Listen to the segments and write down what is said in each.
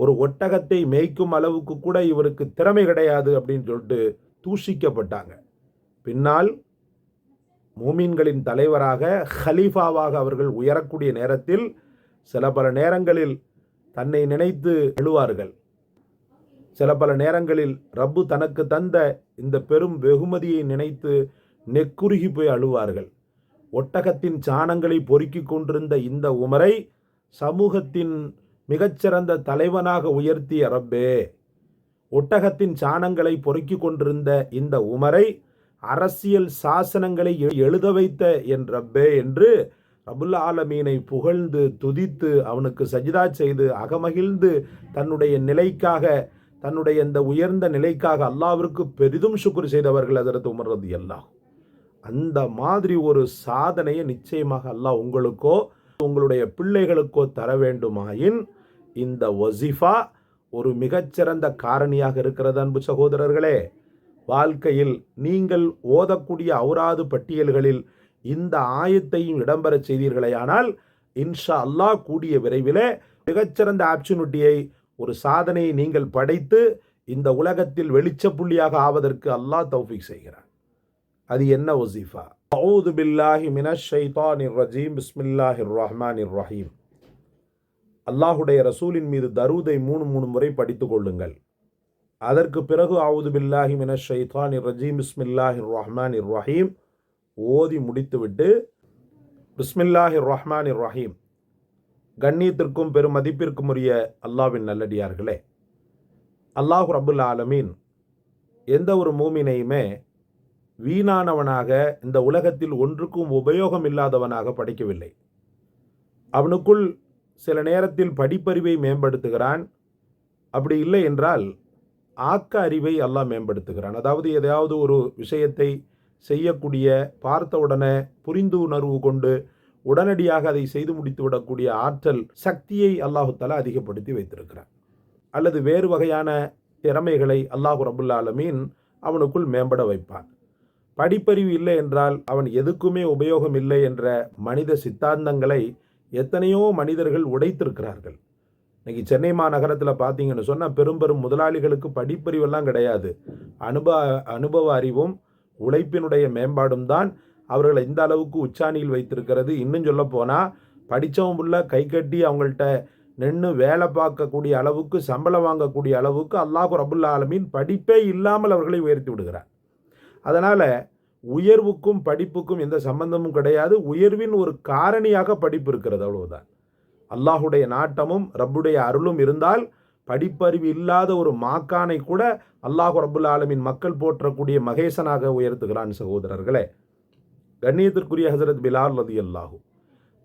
ஒரு ஒட்டகத்தை மேய்க்கும் அளவுக்கு கூட இவருக்கு திறமை கிடையாது அப்படின்னு சொல்லிட்டு தூஷிக்கப்பட்டாங்க. பின்னால் மூமின்களின் தலைவராக ஹலீஃபாவாக அவர்கள் உயரக்கூடிய நேரத்தில் சில பல நேரங்களில் தன்னை நினைத்து எழுவார்கள். சில பல நேரங்களில் ரப்பு தனக்கு தந்த இந்த பெரும் வெகுமதியை நினைத்து நெக்குருகி போய் அழுவார்கள். ஒட்டகத்தின் சாணங்களை பொறுக்கி கொண்டிருந்த இந்த உமரை சமூகத்தின் மிகச்சிறந்த தலைவனாக உயர்த்திய ரப்பே ஒட்டகத்தின் சாணங்களை பொறுக்கிக் கொண்டிருந்த இந்த உமரை அரசியல் சாசனங்களை எழுத வைத்த என் ரப்பே என்று ரபுல் ஆலமீனை புகழ்ந்து துதித்து அவனுக்கு சஜிதா செய்து அகமகிழ்ந்து தன்னுடைய நிலைக்காக தன்னுடைய இந்த உயர்ந்த நிலைக்காக அல்லாவிற்கு பெரிதும் சுக்குர் செய்தவர்கள் அதற்கு உமர்றது எல்லாம் அந்த மாதிரி ஒரு சாதனையை நிச்சயமாக அல்லாஹ் உங்களுக்கோ உங்களுடைய பிள்ளைகளுக்கோ தர வேண்டுமாயின் இந்த ஒசிஃபா ஒரு மிகச்சிறந்த காரணியாக இருக்கிறது அன்பு சகோதரர்களே. வாழ்க்கையில் நீங்கள் ஓதக்கூடிய அவுராது பட்டியல்களில் இந்த ஆயத்தையும் இடம்பெறச் செய்தீர்களேயானால் இன்ஷா அல்லாஹ் கூடிய விரைவிலே மிகச்சிறந்த ஆப்பர்ச்சுனிட்டியை ஒரு சாதனையை நீங்கள் படைத்து இந்த உலகத்தில் வெளிச்ச புள்ளியாக ஆவதற்கு அல்லாஹ் தௌஃபீக் செய்கிறார் அது என்ன ஒசிஃபா அவுது பில்லாஹி மினஷ் ஷைத்தானிர் ரஜீம். பிஸ்மில்லாஹிர் இர் ரஹீம். அல்லாஹுடைய ரசூலின் மீது தரூதை மூணு மூணு முறை படித்து கொள்ளுங்கள். அதற்கு பிறகு ஆவுது பில்லாஹி மின ஷைத்தான் ரஜீம் ரஹ்மான் இர் ரஹீம் ஓதி முடித்துவிட்டு பிஸ்மில்லாஹிர் இர் ரஹீம் கண்ணியத்திற்கும் பெரும் மதிப்பிற்கும் உரிய அல்லாஹ்வின் நல்லடியார்களே அல்லாஹ் ரபுல் ஆலமீன் எந்த ஒரு மூமினையுமே வீணானவனாக இந்த உலகத்தில் ஒன்றுக்கும் உபயோகம் இல்லாதவனாக படைக்கவில்லை. அவனுக்குள் சில நேரத்தில் படிப்பறிவை மேம்படுத்துகிறான். அப்படி இல்லை என்றால் ஆக்க அறிவை அல்லாஹ் மேம்படுத்துகிறான். அதாவது எதையாவது ஒரு விஷயத்தை செய்யக்கூடிய பார்த்த உடனே புரிந்து உணர்வு கொண்டு உடனடியாக அதை செய்து முடித்து விடக்கூடிய ஆற்றல் சக்தியை அல்லாஹு அதிகப்படுத்தி வைத்திருக்கிறான். அல்லது வேறு வகையான திறமைகளை அல்லாஹு ரபுல்லாலமீன் அவனுக்குள் மேம்பட வைப்பான். படிப்பறிவு இல்லை என்றால் அவன் எதுக்குமே உபயோகம் இல்லை என்ற மனித சித்தாந்தங்களை எத்தனையோ மனிதர்கள் உடைத்திருக்கிறார்கள். இன்னைக்கு சென்னை மாநகரத்தில் பார்த்தீங்கன்னு சொன்னால் பெரும் பெரும் முதலாளிகளுக்கு படிப்பறிவெல்லாம் கிடையாது. அனுபவ அனுபவ அறிவும் உழைப்பினுடைய மேம்பாடும் தான் அவர்களை இந்த அளவுக்கு உச்சாணியில் வைத்திருக்கிறது. இன்னும் சொல்ல போனால் படித்தவன் உள்ள கை கட்டி அவங்கள்ட்ட நின்று வேலை பார்க்கக்கூடிய அளவுக்கு சம்பளம் வாங்கக்கூடிய அளவுக்கு அல்லாஹ் ரபுல்லா ஆலமீன் படிப்பே இல்லாமல் அவர்களை உயர்த்தி விடுகிறார். அதனால் உயர்வுக்கும் படிப்புக்கும் எந்த சம்பந்தமும் கிடையாது. உயர்வின் ஒரு காரணியாக படிப்பு இருக்கிறது அவ்வளவுதான். அல்லாஹுடைய நாட்டமும் ரப்புடைய அருளும் இருந்தால் படிப்பறிவு இல்லாத ஒரு மாக்கானை கூட அல்லாஹு ரபுல் ஆலமின் மக்கள் போற்றக்கூடிய மகேசனாக உயர்த்துகிறான் சகோதரர்களே. கண்ணியத்திற்குரிய ஹசரத் பிலால் ரதி அல்லாஹூ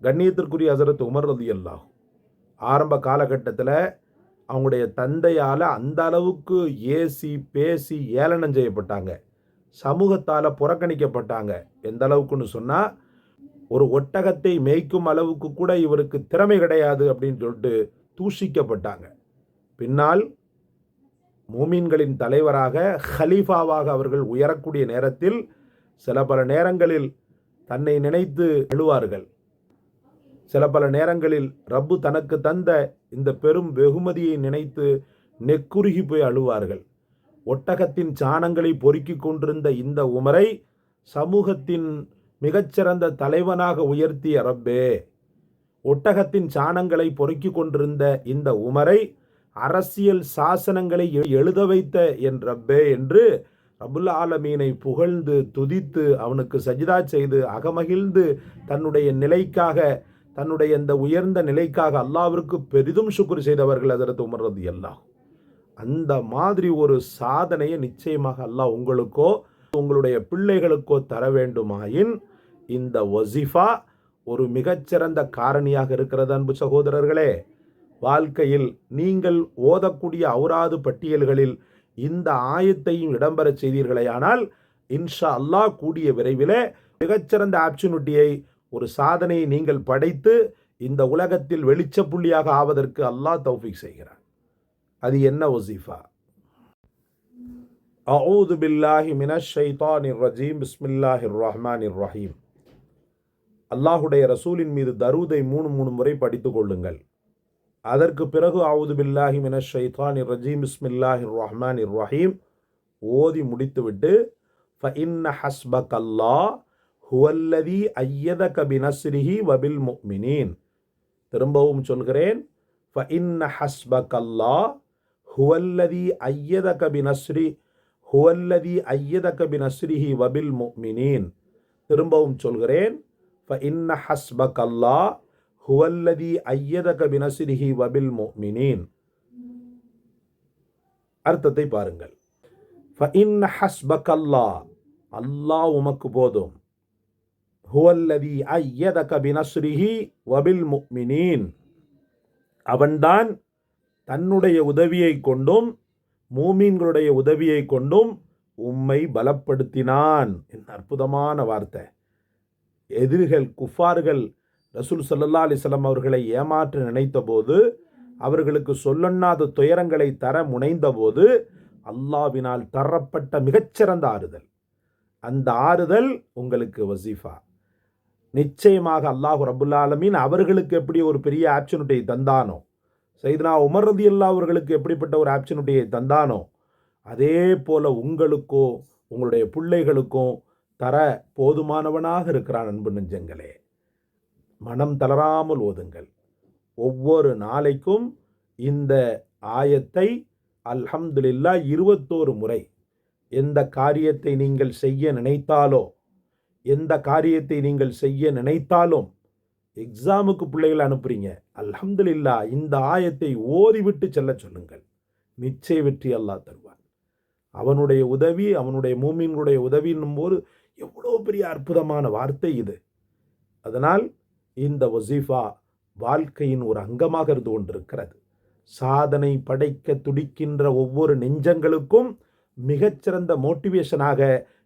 கண்ணியத்திற்குரிய ஹசரத் உமர் ரதி அல்லாஹூ ஆரம்ப காலகட்டத்தில் அவங்களுடைய தந்தையால் அந்த அளவுக்கு ஏசி பேசி ஏளனம் செய்யப்பட்டாங்க. சமூகத்தால் புறக்கணிக்கப்பட்டாங்க. எந்த அளவுக்குன்னு சொன்னால் ஒரு ஒட்டகத்தை மேய்க்கும் அளவுக்கு கூட இவருக்கு திறமை கிடையாது அப்படின்னு சொல்லிட்டு தூஷிக்கப்பட்டாங்க. பின்னால் மூமின்களின் தலைவராக ஹலீஃபாவாக அவர்கள் உயரக்கூடிய நேரத்தில் சில பல நேரங்களில் தன்னை நினைத்து எழுவார்கள். சில பல நேரங்களில் ரப்பு தனக்கு தந்த இந்த பெரும் வெகுமதியை நினைத்து நெக்குருகி போய் அழுவார்கள். ஒட்டகத்தின் சாணங்களை பொறுக்கிக் கொண்டிருந்த இந்த உமரை சமூகத்தின் மிகச்சிறந்த தலைவனாக உயர்த்திய ரப்பே. ஒட்டகத்தின் சாணங்களை பொறுக்கிக் கொண்டிருந்த இந்த உமரை அரசியல் சாசனங்களை எழுத வைத்த என் ரப்பே என்று ரபுல் ஆலமீனை புகழ்ந்து துதித்து அவனுக்கு சஜிதா செய்து அகமகிழ்ந்து தன்னுடைய நிலைக்காக தன்னுடைய இந்த உயர்ந்த நிலைக்காக அல்லாவிற்கு பெரிதும் சுக்குர் செய்தவர்கள் அதற்கு உமர்றது எல்லாம் அந்த மாதிரி ஒரு சாதனையை நிச்சயமாக அல்லாஹ் உங்களுக்கோ உங்களுடைய பிள்ளைகளுக்கோ தர வேண்டுமாயின் இந்த ஒசிஃபா ஒரு மிகச்சிறந்த காரணியாக இருக்கிறது அன்பு சகோதரர்களே. வாழ்க்கையில் நீங்கள் ஓதக்கூடிய அவுராது பட்டியல்களில் இந்த ஆயத்தையும் இடம்பெறச் செய்தீர்களேயானால் இன்ஷா அல்லாஹ் கூடிய விரைவிலே மிகச்சிறந்த ஆப்பர்ச்சுனிட்டியை ஒரு சாதனையை நீங்கள் படைத்து இந்த உலகத்தில் வெளிச்ச புள்ளியாக ஆவதற்கு அல்லாஹ் தௌஃபீக் செய்கிறார் அது என்ன வசீஃபா? அவுது பில்லாஹி மினஷ் ஷைத்தானிர் ரஜீம். பிஸ்மில்லாஹிர் இர் ரஹீம். அல்லாஹுடைய ரசூலின் மீது தரூதை மூணு மூணு முறை படித்துக் கொள்ளுங்கள். அதற்கு பிறகு அவுது பில்லாஹி மின ஷைத்தான் ரஜீம். பிஸ்மில்லாஹி ரஹ்மான் ரஹீம். ஓதி முடித்துவிட்டு ஃப இன்ன ஹஸ்பக் அல்லா ஹுவல்லதி ஐயத கபினஸ்ரிஹி வபில் முக்மினீன். திரும்பவும் சொல்கிறேன் ஃப இன்ன ஹஸ்பக் அல்லா ஹுவல்லதி ஐயத கபினஸ்ரி ஹுவல்லதி ஐயத கபினஸ்ரிஹி வபில் முக்மினீன் திரும்பவும் சொல்கிறேன் ஃப இன்ன ஹஸ்பக் அல்லா ஹுவல்லதி ஐயதக பினஸ்ரிஹி வபில் முக்மினீன் அர்த்தத்தை பாருங்கள் ஃப இன்ன ஹஸ்பக் அல்லா அல்லாஹ் உமக்கு போதும் ஹுவல்லதி ஐயத கபினஸ்ரிஹி வபில் முக்மினீன் அவன்தான் தன்னுடைய உதவியை கொண்டும் மூமீன்களுடைய உதவியை கொண்டும் உம்மை பலப்படுத்தினான். என் அற்புதமான வார்த்தை. எதிரிகள் குஃபார்கள் ரசூல் சல்லா அலிஸ்லாம் அவர்களை ஏமாற்ற நினைத்தபோது அவர்களுக்கு சொல்லண்ணாத துயரங்களை தர முனைந்தபோது அல்லாவினால் தரப்பட்ட மிகச்சிறந்த ஆறுதல். அந்த ஆறுதல் உங்களுக்கு வசீஃபா. நிச்சயமாக அல்லாஹு ரபுல்லாலமீன் அவர்களுக்கு எப்படி ஒரு பெரிய ஆப்ஷனுட்டியை தந்தானோ சைதனா உமர் ரதி அல்லா அவர்களுக்கு எப்படிப்பட்ட ஒரு ஆப்ஷனுடைய தந்தானோ அதே போல உங்களுக்கோ உங்களுடைய பிள்ளைகளுக்கும் தர போதுமானவனாக இருக்கிறான் அன்பு நெஞ்சங்களே. மனம் தளராமல் ஓதுங்கள். ஒவ்வொரு நாளைக்கும் இந்த ஆயத்தை அல்ஹம்துலில்லா இருபத்தோரு முறை எந்த காரியத்தை நீங்கள் செய்ய நினைத்தாலோ எந்த காரியத்தை நீங்கள் செய்ய நினைத்தாலும் எக்ஸாமுக்கு பிள்ளைகளை அனுப்புறீங்க. அல்ஹம்துலில்லா இந்த ஆயத்தை ஓதிவிட்டு செல்ல சொல்லுங்கள். நிச்சய வெற்றி அல்லாஹ் தருவான். அவனுடைய உதவி அவனுடைய மூமின்களுடைய உதவின்னும் போது எவ்வளோ பெரிய அற்புதமான வார்த்தை இது. அதனால் இந்த வசீஃபா வாழ்க்கையின் ஒரு அங்கமாக இருந்து கொண்டிருக்கிறது. சாதனை படைக்க துடிக்கின்ற ஒவ்வொரு நெஞ்சங்களுக்கும் மிகச்சிறந்த மோட்டிவேஷனாக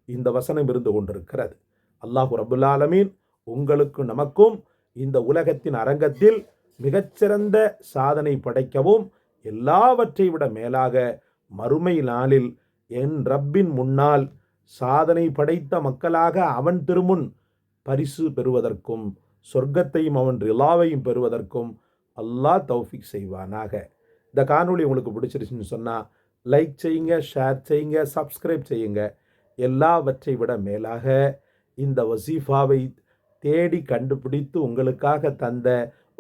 இந்த வசனம் இருந்து கொண்டிருக்கிறது. அல்லாஹு ரபுல்லாலமீன் உங்களுக்கும் நமக்கும் இந்த உலகத்தின் அரங்கத்தில் மிகச்சிறந்த சாதனை படைக்கவும் எல்லாவற்றை விட மேலாக மறுமை நாளில் என் ரப்பின் முன்னால் சாதனை படைத்த மக்களாக அவன் திருமுன் பரிசு பெறுவதற்கும் சொர்க்கத்தையும் அவன் ரிலாவையும் பெறுவதற்கும் அல்லாஹ் தௌஃபிக் செய்வானாக. இந்த காணொலி உங்களுக்கு பிடிச்சிருச்சுன்னு சொன்னால் லைக் செய்யுங்க ஷேர் செய்யுங்க சப்ஸ்கிரைப் செய்யுங்க. எல்லாவற்றை விட மேலாக இந்த வசீஃபாவை தேடி கண்டுபிடித்து உங்களுக்காக தந்த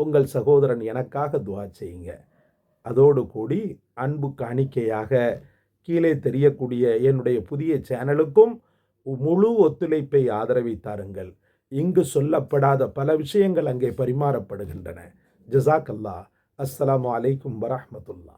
உங்கள் சகோதரன் எனக்காக துவா செய்யுங்க. அதோடு கூடி அன்பு காணிக்கையாக கீழே தெரியக்கூடிய என்னுடைய புதிய சேனலுக்கும் முழு ஒத்துழைப்பை ஆதரவித்தாருங்கள் இங்கு சொல்லப்படாத பல விஷயங்கள் அங்கே பரிமாறப்படுகின்றன. ஜசாக் அல்லா அஸ்ஸலாமு அலைக்கும் வரமத்துல்லா